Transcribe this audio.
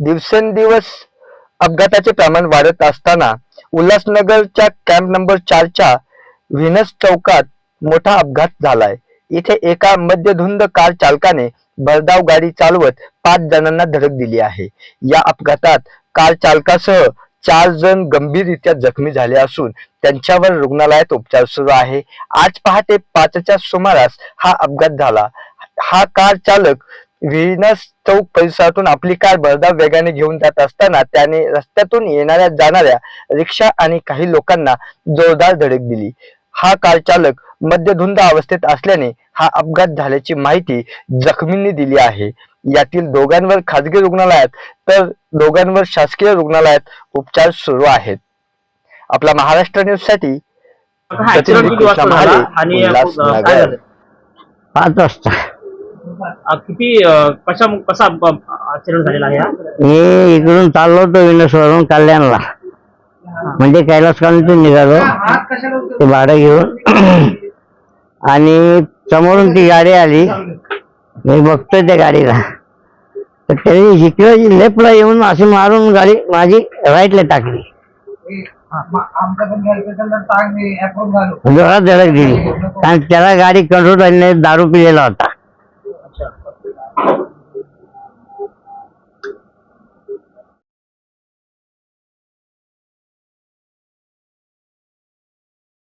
दिवसेंदिवस अपघाताचे प्रमाण वाढत असताना उल्हासनगरच्या कॅम्प नंबर चारच्या व्हिनस चौकात मोठा अपघात झालाय. इथे एका मध्यधुंद कार चालकाने भरधाव गाडी चालवत पाच जणांना धडक दिली आहे. या अपघातात कार चालकासह चार जण गंभीररित्या जखमी झाले असून त्यांच्यावर रुग्णालयात उपचार सुरू आहे. आज पहाटे पाचच्या सुमारास हा अपघात झाला. हा कार चालक व्हिनस चौक परिसरातून आपली कार भरधाव वेगाने घेऊन जात असताना त्याने रस्त्यातून येणाऱ्या जाणाऱ्या रिक्षा आणि काही लोकांना जोरदार धडक दिली. हा कार चालक मद्यधुंद अवस्थेत असल्याने हा अपघात झाल्याची माहिती जखमींनी दिली आहे. यातील दोघांवर खासगी रुग्णालयात तर दोघांवर शासकीय रुग्णालयात उपचार सुरू आहेत. आपला महाराष्ट्र न्यूजसाठी आणि पाच वाजता. किती कशा कसा ऍक्सिडेंट झालेला आहे मी इकडून चाललो होतो विनसवरून कल्याणला. म्हणजे कैलास कॉलनीतून निघालो. ते भाडं घेऊन. आणि समोरून ती गाडी आली. मी बघतोय त्या गाडीला. तर त्याने इकडे लेफ्टला येऊन अशी मारून गाडी माझी राईटला टाकली. जोरात धडक दिली. कारण त्याला गाडी कंट्रोल दारू पिलेला होता.